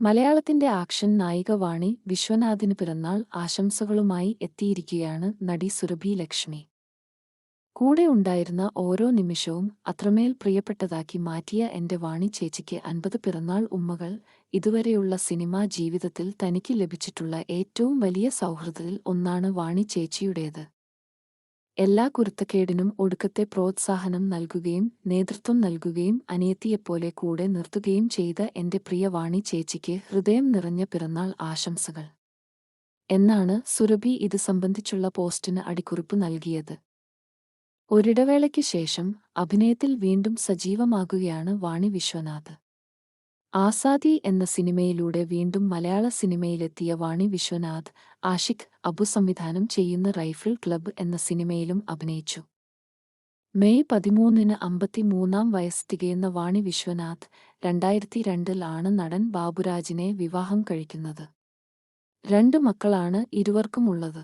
മലയാളത്തിന്റെ ആക്ഷൻ നായിക വാണി വിശ്വനാഥിന് പിറന്നാൾ ആശംസകളുമായി എത്തിയിരിക്കുകയാണ് നടി സുരഭി ലക്ഷ്മി. കൂടെ ഉണ്ടായിരുന്ന ഓരോ നിമിഷവും അത്രമേൽ പ്രിയപ്പെട്ടതാക്കി മാറ്റിയ എന്റെ വാണി ചേച്ചിക്ക് അൻപത് പിറന്നാൾ ഉമ്മകൾ ഇതുവരെയുള്ള സിനിമാ ജീവിതത്തിൽ തനിക്ക് ലഭിച്ചിട്ടുള്ള ഏറ്റവും വലിയ സൗഹൃദത്തിൽ ഒന്നാണ് വാണി ചേച്ചിയുടേത്. എല്ലാ കുരുത്തക്കേടിനും ഒടുക്കത്തെ പ്രോത്സാഹനം നൽകുകയും നേതൃത്വം നൽകുകയും അനിയത്തിയെപ്പോലെ കൂടെ നിർത്തുകയും ചെയ്ത എന്റെ പ്രിയ വാണി ചേച്ചിക്ക് ഹൃദയം നിറഞ്ഞ പിറന്നാൾ ആശംസകൾ. എന്നാണ് സുരഭി ഇത് സംബന്ധിച്ചുള്ള പോസ്റ്റിന് അടിക്കുറിപ്പ് നൽകിയത്. ഒരിടവേളയ്ക്ക് ശേഷം അഭിനയത്തിൽ വീണ്ടും സജീവമാകുകയാണ് വാണി വിശ്വനാഥ്. ആസാദി എന്ന സിനിമയിലൂടെ വീണ്ടും മലയാള സിനിമയിലെത്തിയ വാണി വിശ്വനാഥ് ആഷിഖ് അബു സംവിധാനം ചെയ്യുന്ന റൈഫിൾ ക്ലബ്ബ് എന്ന സിനിമയിലും അഭിനയിച്ചു. മെയ് പതിമൂന്നിന് അമ്പത്തിമൂന്നാം വയസ്സ് തികയുന്ന വാണി വിശ്വനാഥ് രണ്ടായിരത്തി രണ്ടിലാണ് നടൻ ബാബുരാജിനെ വിവാഹം കഴിക്കുന്നത്. രണ്ട് മക്കളാണ് ഇരുവർക്കുമുള്ളത്.